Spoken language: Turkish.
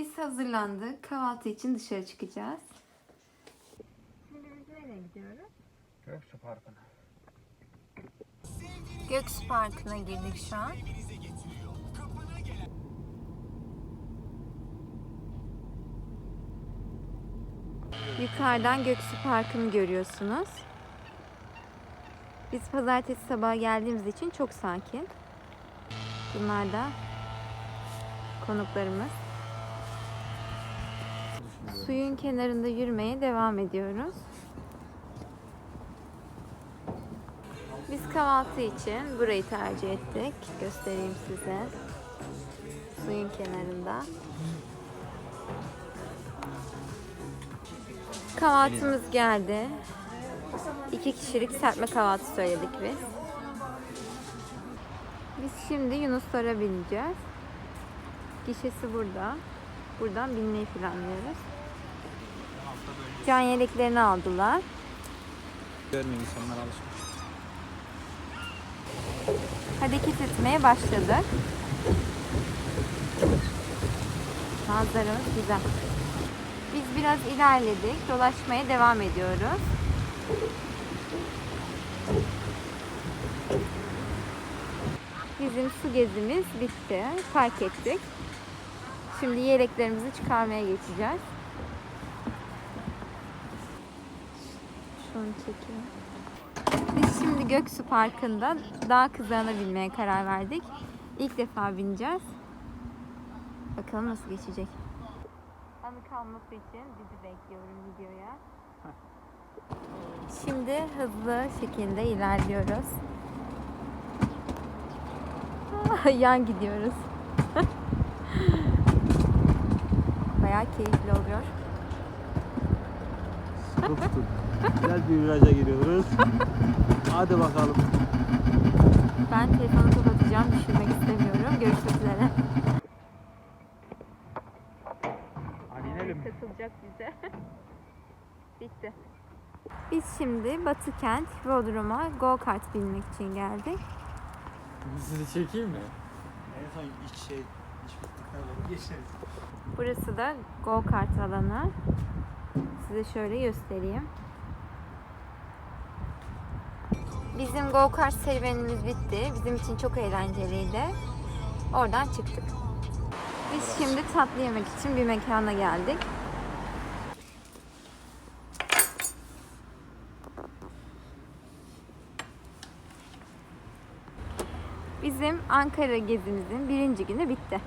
Biz hazırlandık. Kahvaltı için dışarı çıkacağız. Şimdi biz nereye gidiyoruz? Göksu Parkı'na. Göksu Parkı'na girdik şu an. Yukarıdan Göksu Parkı'nı görüyorsunuz. Biz pazartesi sabahı geldiğimiz için çok sakin. Bunlar da konuklarımız. Suyun kenarında yürümeye devam ediyoruz. Biz kahvaltı için burayı tercih ettik. Göstereyim size. Suyun kenarında. Kahvaltımız geldi. İki kişilik serpme kahvaltı söyledik biz. Biz şimdi Yunuslara bineceğiz. Gişesi burada. Buradan binmeyi planlıyoruz. Can yeleklerini aldılar. Görmüyor insanlar alışmış. hareket etmeye başladık. Manzaramız güzel. Biz biraz ilerledik. Dolaşmaya devam ediyoruz. Bizim su gezimiz bitti. Park ettik. Şimdi yeleklerimizi çıkarmaya geçeceğiz. Şunu çekeyim. Biz şimdi Göksu Parkı'nda dağ kızağına binmeye karar verdik. İlk defa bineceğiz. Bakalım nasıl geçecek. Anı kalması için bizi bekliyorum videoya. Şimdi hızlı şekilde ilerliyoruz. Yan gidiyoruz. Bayağı keyifli oluyor. Sıkı tutun. Güzel bir viraja giriyoruz. Hadi bakalım. Ben telefonu kapatacağım. Düşürmek istemiyorum. Görüşmek üzere. Hadi inelim. katılacak bize. Bitti. Biz şimdi Batı Kent Bodrum'a go kart binmek için geldik. Sizi çekeyim mi? En son iç şey, Burası da go kart alanı. Size şöyle göstereyim. Bizim go kart serüvenimiz bitti. Bizim için çok eğlenceliydi. Oradan çıktık. Biz şimdi tatlı yemek için bir mekana geldik. Bizim Ankara gezimizin birinci günü bitti.